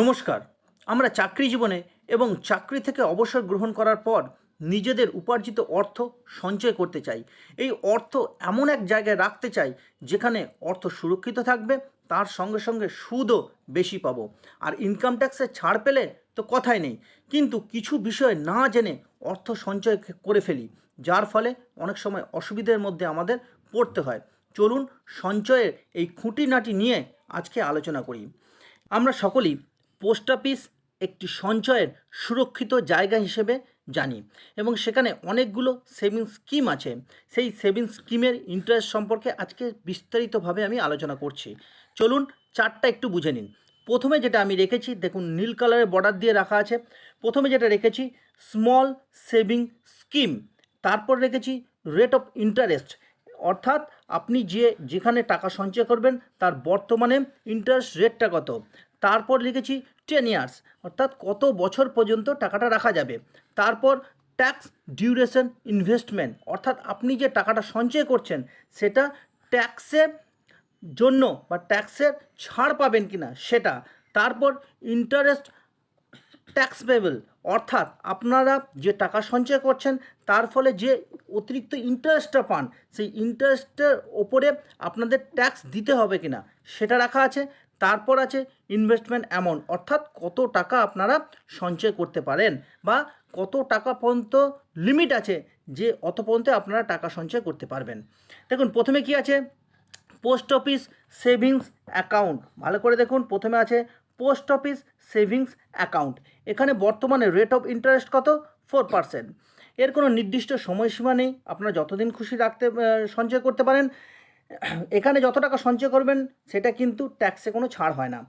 নমস্কার। আমরা চাকরি জীবনে এবং চাকরি থেকে অবসর গ্রহণ করার পর নিজেদের উপার্জিত অর্থ সঞ্চয় করতে চাই। এই অর্থ এমন এক জায়গায় রাখতে চাই যেখানে অর্থ সুরক্ষিত থাকবে, তার সঙ্গে সঙ্গে সুদও বেশি পাবো। আর ইনকাম ট্যাক্সে ছাড় পেলে তো কথাই নেই। কিন্তু কিছু বিষয় না জেনে অর্থ সঞ্চয় করে ফেলি, যার ফলে অনেক সময় অসুবিধার মধ্যে আমাদের পড়তে হয়। চলুন সঞ্চয়ের এই খুঁটিনাটি নিয়ে আজকে আলোচনা করি। আমরা সকলেই পোস্ট অফিস একটি সঞ্চয়ের সুরক্ষিত জায়গা হিসেবে জানি এবং সেখানে অনেকগুলো সেভিংস স্কিম আছে। সেই সেভিংস স্কিমের ইন্টারেস্ট সম্পর্কে আজকে বিস্তারিতভাবে আমি আলোচনা করছি। চলুন চারটা একটু বুঝে নিন। প্রথমে যেটা আমি রেখেছি, দেখুন নীল কালারের বর্ডার দিয়ে রাখা আছে। প্রথমে যেটা রেখেছি স্মল সেভিং স্কিম তারপর রেখেছি রেট অফ ইন্টারেস্ট অর্থাৎ আপনি যে, যেখানে টাকা সঞ্চয় করবেন, তার বর্তমানে ইন্টারেস্ট রেটটা কত? তারপর লিখেছি টেন ইয়ার্স অর্থাৎ কত বছর পর্যন্ত টাকাটা রাখা যাবে। তারপর ট্যাক্স ডিউরেশন ইনভেস্টমেন্ট অর্থাৎ আপনি যে টাকাটা সঞ্চয় করছেন, সেটা ট্যাক্সের জন্য বা ট্যাক্সের ছাড় পাবেন কিনা সেটা। তারপর ইন্টারেস্ট ট্যাক্স পেবল অর্থাৎ আপনারা যে টাকা সঞ্চয় করছেন, তার ফলে যে অতিরিক্ত ইন্টারেস্টটা পান, সেই ইন্টারেস্টের ওপরে আপনাদের ট্যাক্স দিতে হবে কিনা, সেটা রাখা আছে। তারপর আছে ইনভেস্টমেন্ট অ্যামাউন্ট অর্থাৎ কত টাকা আপনারা সঞ্চয় করতে পারেন বা কত টাকা পর্যন্ত লিমিট আছে যে অত পর্যন্ত আপনারা টাকা সঞ্চয় করতে পারবেন। দেখুন, প্রথমে কি আছে? পোস্ট অফিস সেভিংস অ্যাকাউন্ট ভালো করে দেখুন, প্রথমে আছে পোস্ট অফিস সেভিংস অ্যাকাউন্ট এখানে বর্তমানে রেট অফ ইন্টারেস্ট কত? ফোর পার্সেন্ট এর কোনো নির্দিষ্ট সময়সীমা নেই। আপনারা যতদিন খুশি রাখতে সঞ্চয় করতে পারেন। এখানে যত টাকা সঞ্চয় করবেন, সেটা কিন্তু ট্যাক্সে কোনো ছাড় হয় না।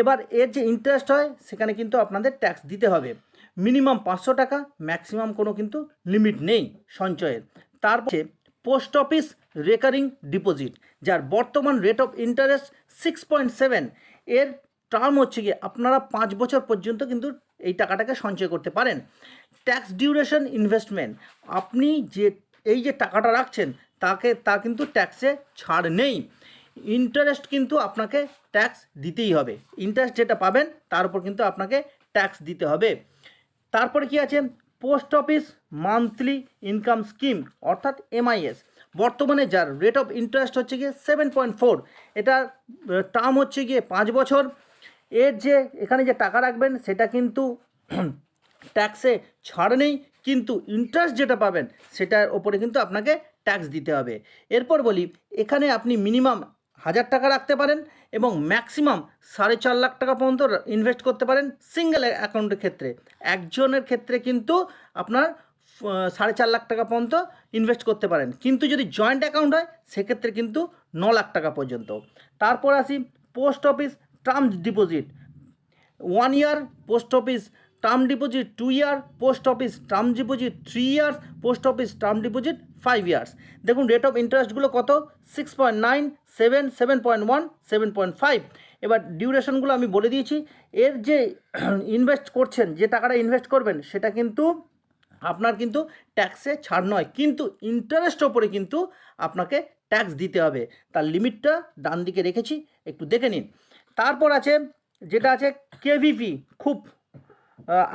এবার এর যে ইন্টারেস্ট হয়, সেখানে কিন্তু আপনাদের ট্যাক্স দিতে হবে। মিনিমাম পাঁচশো টাকা ম্যাক্সিমাম কোনো কিন্তু লিমিট নেই সঞ্চয়ের। তারপরে পোস্ট অফিস রেকারিং ডিপোজিট যার বর্তমান rate of interest six point seven এর টার্ম হচ্ছে গিয়ে আপনারা পাঁচ বছর পর্যন্ত কিন্তু এই টাকাটাকে সঞ্চয় করতে পারেন। ট্যাক্স ডিউরেশন ইনভেস্টমেন্ট আপনি যে, এই যে টাকাটা রাখছেন তাকে, তা কিন্তু ট্যাক্সে ছাড় নেই। ইন্টারেস্ট কিন্তু আপনাকে ট্যাক্স দিতেই হবে। ইন্টারেস্ট যেটা পাবেন, তার উপর কিন্তু আপনাকে ট্যাক্স দিতে হবে। তারপরে কি আছে? Post office monthly income scheme অর্থাৎ এমআইএস বর্তমানে যার রেট অফ ইন্টারেস্ট হচ্ছে গিয়ে সেভেন পয়েন্ট ফোর এটার টার্ম হচ্ছে গিয়ে পাঁচ বছর। এর যে, এখানে যে টাকা রাখবেন, সেটা কিন্তু ট্যাক্সে ছাড় নেই। কিন্তু ইন্টারেস্ট যেটা পাবেন, সেটার ওপরে কিন্তু আপনাকে ট্যাক্স দিতে হবে। এরপর বলি, এখানে আপনি মিনিমাম হাজার টাকা রাখতে পারেন এবং ম্যাক্সিমাম সাড়ে চার লাখ টাকা পর্যন্ত ইনভেস্ট করতে পারেন সিঙ্গেল অ্যাকাউন্টের ক্ষেত্রে। একজনের ক্ষেত্রে কিন্তু আপনার সাড়ে চার লাখ টাকা পর্যন্ত ইনভেস্ট করতে পারেন। কিন্তু যদি জয়েন্ট অ্যাকাউন্ট হয়, সেক্ষেত্রে কিন্তু ন লাখ টাকা পর্যন্ত। তারপর আসি post office term deposit one year post office term deposit two year post office term deposit three years post office term deposit five years দেখুন রেট অফ ইন্টারেস্টগুলো কত? Six point nine seven seven point one seven point five এবার ডিউরেশনগুলো আমি বলে দিয়েছি। এর যে ইনভেস্ট করছেন, যে টাকাটা ইনভেস্ট করবেন, সেটা কিন্তু আপনার কিন্তু ট্যাক্সে ছাড় নয়। কিন্তু ইন্টারেস্ট ওপরে কিন্তু আপনাকে ট্যাক্স দিতে হবে। তার লিমিটটা ডান দিকে রেখেছি, একটু দেখে নিন। তারপর আছে, যেটা আছে কেভিপি খুব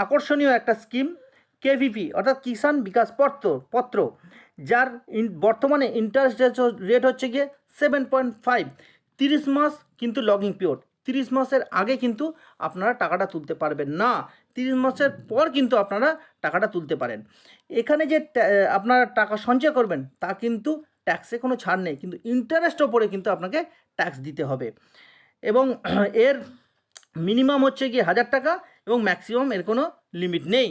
আকর্ষণীয় একটা স্কিম কেভিপি অর্থাৎ কিষাণ বিকাশ পত্র পত্র। যার ইন- বর্তমানে ইন্টারেস্ট রেট হচ্ছে গিয়ে সেভেন পয়েন্ট ফাইভ তিরিশ মাস কিন্তু লগিং পিরিয়ড তিরিশ মাসের আগে কিন্তু আপনারা টাকাটা তুলতে পারবেন না। তিরিশ মাসের পর কিন্তু আপনারা টাকাটা তুলতে পারেন। এখানে যে আপনারা টাকা সঞ্চয় করবেন, তা কিন্তু ট্যাক্সে কোনো ছাড় নেই। কিন্তু ইন্টারেস্ট ওপরে কিন্তু আপনাকে ট্যাক্স দিতে হবে। এবং এর মিনিমাম হচ্ছে গিয়ে হাজার টাকা এবং ম্যাক্সিমাম এর কোনো লিমিট নেই।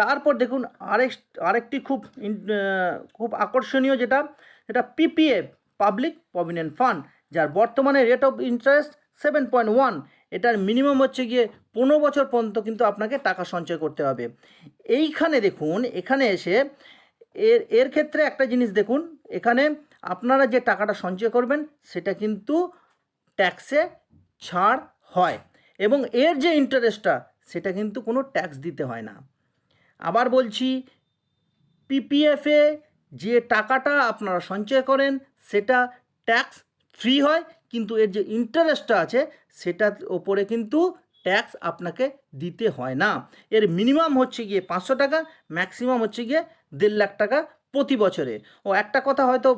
তারপর দেখুন আরেক, আরেকটি খুব খুব আকর্ষণীয় যেটা যেটা পিপিএফ পাবলিক প্রভিডেন্ট ফান্ড যার বর্তমানে rate of interest seven point one এটার মিনিমাম হচ্ছে গিয়ে পনেরো বছর পর্যন্ত কিন্তু আপনাকে টাকা সঞ্চয় করতে হবে। এইখানে দেখুন, এখানে এসে এর এর ক্ষেত্রে একটা জিনিস দেখুন, এখানে আপনারা যে টাকাটা সঞ্চয় করবেন, সেটা কিন্তু ট্যাক্সে ছাড় হয় এবং এর যে ইন্টারেস্টটা সেটা কিন্তু কোনো ট্যাক্স দিতে হয় না। আবার বলছি পিপিএফে যে টাকাটা আপনারা সঞ্চয় করেন, সেটা ট্যাক্স ফ্রি হয়, কিন্তু এর যে ইন্টারেস্টটা আছে, সেটার ওপরে কিন্তু ট্যাক্স আপনাকে দিতে হয় না। এর মিনিমাম হচ্ছে গিয়ে পাঁচশো টাকা ম্যাক্সিমাম হচ্ছে গিয়ে দেড় লাখ টাকা প্রতি বছরে। ও একটা কথা হয়তো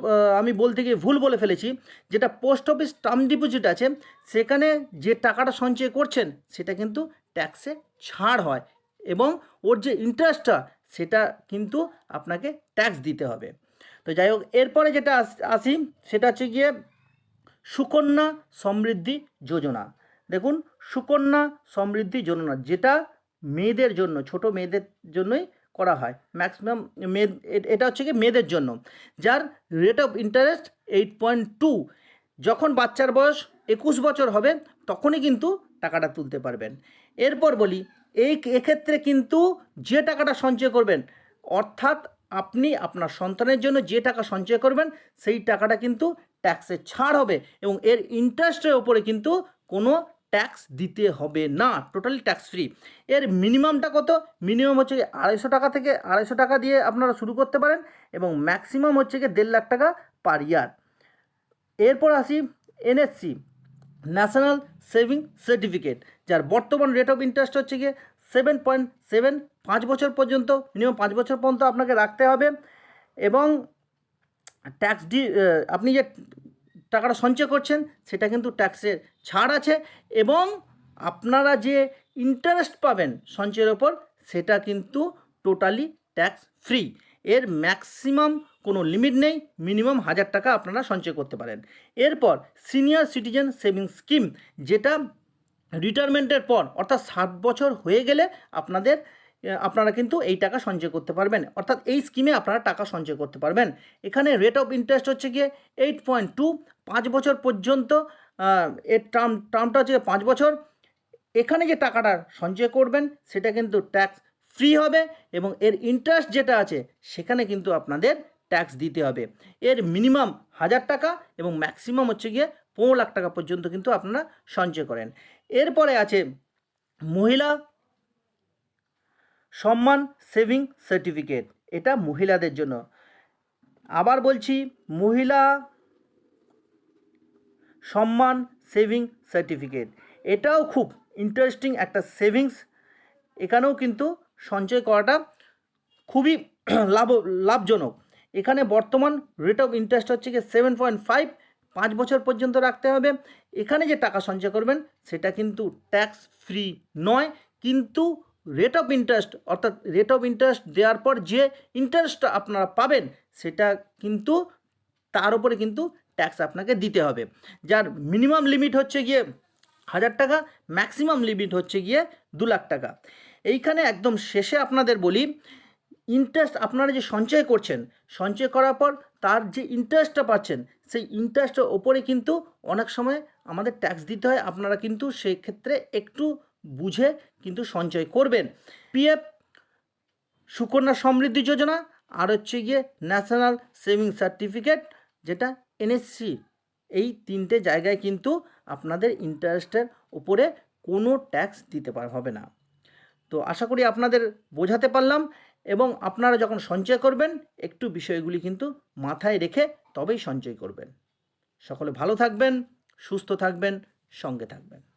আমি বলতে গিয়ে ভুল বলে ফেলেছি, যেটা পোস্ট অফিস টার্ম ডিপোজিট আছে, সেখানে যে টাকাটা সঞ্চয় করছেন, সেটা কিন্তু ট্যাক্সে ছাড় হয়। এবং ওর যে ইন্টারেস্টটা সেটা কিন্তু আপনাকে ট্যাক্স দিতে হবে। তো যাই হোক, এরপরে যেটা আসি সেটা হচ্ছে গিয়ে সুকন্যা সমৃদ্ধি যোজনা। দেখুন, সুকন্যা সমৃদ্ধি যোজনা, যেটা মেয়েদের জন্য, ছোট মেয়েদের জন্যই করা হয়। ম্যাক্সিমাম মেয়ে এটা হচ্ছে কি মেয়েদের জন্য। যার rate of interest eight point two যখন বাচ্চার বয়স একুশ বছর হবে, তখনই কিন্তু টাকাটা তুলতে পারবেন। এরপর বলি এই এক্ষেত্রে কিন্তু যে টাকাটা সঞ্চয় করবেন, অর্থাৎ আপনি আপনার সন্তানের জন্য যে টাকা সঞ্চয় করবেন, সেই টাকাটা কিন্তু ট্যাক্সে ছাড় হবে এবং এর ইন্টারেস্টের ওপরে কিন্তু কোনো ট্যাক্স দিতে হবে না টোটালি ট্যাক্স ফ্রি এর মিনিমামটা কত? মিনিমাম হচ্ছে আড়াইশো টাকা থেকে আড়াইশো টাকা দিয়ে আপনারা শুরু করতে পারেন এবং ম্যাক্সিমাম হচ্ছে গিয়ে দেড় লাখ টাকা পার ইয়ার এরপর আসি এনএসসি ন্যাশনাল সেভিং সার্টিফিকেট, যার বর্তমান রেট অফ ইন্টারেস্ট হচ্ছে গিয়ে সেভেন পয়েন্ট সেভেন পাঁচ বছর পর্যন্ত মিনিমাম পাঁচ বছর পর্যন্ত আপনাকে রাখতে হবে। এবং ট্যাক্স ডি আপনি যে টাকাটা সঞ্চয় করছেন, সেটা কিন্তু ট্যাক্সের ছাড় আছে। এবং আপনারা যে ইন্টারেস্ট পাবেন সঞ্চয়ের ওপর, সেটা কিন্তু টোটালি ট্যাক্স ফ্রি এর ম্যাক্সিমাম কোনো লিমিট নেই, মিনিমাম হাজার টাকা আপনারা সঞ্চয় করতে পারেন। এরপর সিনিয়র সিটিজেন সেভিংস স্কিম, যেটা রিটায়ারমেন্টের পর, অর্থাৎ ষাট বছর হয়ে গেলে আপনাদের আপনারা কিন্তু এই টাকা সঞ্চয় করতে পারবেন। অর্থাৎ এই স্কিমে আপনারা টাকা সঞ্চয় করতে পারবেন। এখানে রেট অফ ইন্টারেস্ট হচ্ছে গিয়ে এইট পয়েন্ট টু পাঁচ বছর পর্যন্ত এর টার্ম টার্মটা হচ্ছে পাঁচ বছর। এখানে যে টাকাটা সঞ্চয় করবেন, সেটা কিন্তু ট্যাক্স ফ্রি হবে এবং এর ইন্টারেস্ট যেটা আছে, সেখানে কিন্তু আপনাদের ট্যাক্স দিতে হবে। এর মিনিমাম হাজার টাকা এবং ম্যাক্সিমাম হচ্ছে গিয়ে পনেরো লাখ টাকা পর্যন্ত কিন্তু আপনারা সঞ্চয় করেন। এরপরে আছে মহিলা সম্মান সেভিং সার্টিফিকেট এটা মহিলাদের জন্য। আবার বলছি, মহিলা সম্মান সেভিং সার্টিফিকেট এটাও খুব ইন্টারেস্টিং একটা সেভিংস এখানেও কিন্তু সঞ্চয় করাটা খুবই লাভ, লাভজনক। এখানে বর্তমান রেট অফ ইন্টারেস্ট হচ্ছে গিয়ে সেভেন পয়েন্ট ফাইভ পাঁচ বছর পর্যন্ত রাখতে হবে। এখানে যে টাকা সঞ্চয় করবেন, সেটা কিন্তু ট্যাক্স ফ্রি নয়, কিন্তু রেট অফ ইন্টারেস্ট অর্থাৎ রেট অফ ইন্টারেস্ট দেওয়ার পর যে ইন্টারেস্টটা আপনারা পাবেন, সেটা কিন্তু তার উপরে কিন্তু ট্যাক্স আপনাকে দিতে হবে। যার মিনিমাম লিমিট হচ্ছে গিয়ে হাজার টাকা ম্যাক্সিমাম লিমিট হচ্ছে গিয়ে দু লাখ টাকা। এইখানে একদম শেষে আপনাদের বলি ইন্টারেস্ট আপনারা যে সঞ্চয় করছেন, সঞ্চয় করার পর তার যে ইন্টারেস্টটা পাচ্ছেন, সেই ইন্টারেস্টের ওপরে কিন্তু অনেক সময় আমাদের ট্যাক্স দিতে হয়, আপনারা কিন্তু সেই ক্ষেত্রে একটু বুঝে কিন্তু সঞ্চয় করবেন। পিএফ সুকন্যা সমৃদ্ধি যোজনা আর হচ্ছে গিয়ে ন্যাশনাল সেভিং সার্টিফিকেট যেটা এনএসসি এই তিনটে জায়গায় কিন্তু আপনাদের ইন্টারেস্টের উপরে কোনো ট্যাক্স দিতে পার, হবে না। তো আশা করি আপনাদের বোঝাতে পারলাম এবং আপনারা যখন সঞ্চয় করবেন, একটু বিষয়গুলি কিন্তু মাথায় রেখে তবেই সঞ্চয় করবেন। সকলে ভালো থাকবেন, সুস্থ থাকবেন, সঙ্গে থাকবেন।